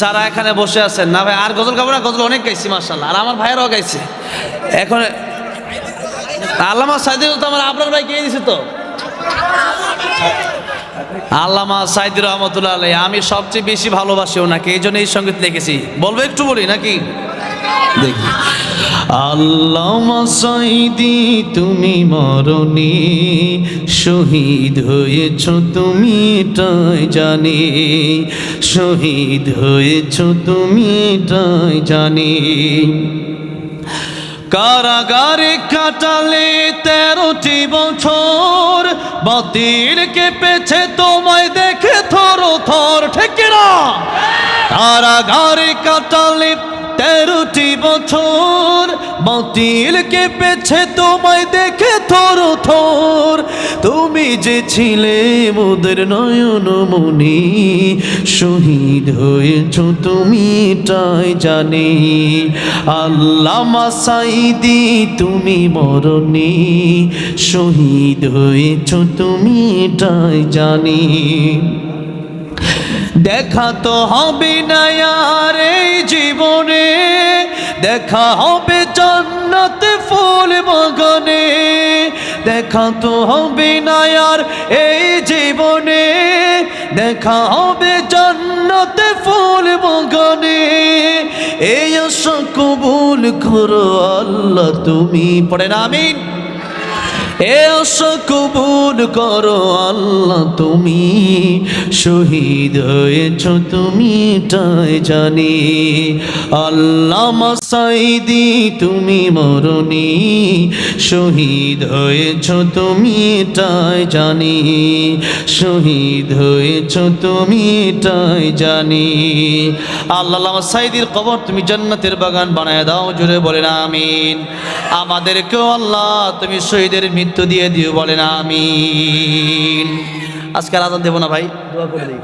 যারা এখানে বসে আছেন, না ভাই, আর গজল গাবো না, গজল অনেক গাইছি মার্শাল্লাহ আর আমার ভাইয়েরাও গাইছে। এখন আল্লামা সাইদুল তো আমার আপনার ভাই গিয়ে দিছে তো। আল্লামা সাইদুর রহমতুল্লাহ আমি সবচেয়ে বেশি ভালোবাসি ওনাকে, এই জন্য এই সংগীত লিখেছি। বলব একটু বলি, নাকি? দেখি। আল্লামা সাইদি তুমি মরণি। শহীদ হয়েছ তুমি, এটাই জানি। শহীদ হয়েছ তুমি, এটাই জানি। কারাগারে কাটালে তেরোটি বছর, বাতিল কেঁপেছে তোমায় দেখে থর থর ঠেকেরা কারাগারে তেরোটি বছর বাতিল কেঁপেছে তোমায় দেখে থর থর। তুমি যে ছিলে মোদের নয়ন মনি শহীদ হয়েছ তুমি এটাই জানি। আল্লামা সাইদি তুমি মরণি শহীদ হয়েছ তুমি এটাই জানি। দেখা তো হবে না দেখা হবে জান্নাত ফুল বাগানে। দেখা তো হবে না আর এই জীবনে। দেখা হবে জান্নাত ফুল বাগানে। এই কবুল করো আল্লাহ তুমি। পড়েন আমিন। এ আশা কবুল করো আল্লাহ তুমি। শহীদ হয়েছ তুমি তাই জানি। আল্লাহ মাসাইদি তুমি মরণি। শহীদ হয়েছ তুমি তাই জানি। শহীদ হয়েছ তুমি তাই জানি। আল্লাহ সাইদির কবর তুমি জান্নাতের বাগান বানায় দাও জুড়ে বলেন আমিন। আমাদেরকেও আল্লাহ তুমি শহীদের মৃত্যু দিয়ে দিও, বলেন আমিন। আজকে আজান দেবো না ভাই? দোয়া করে দিই।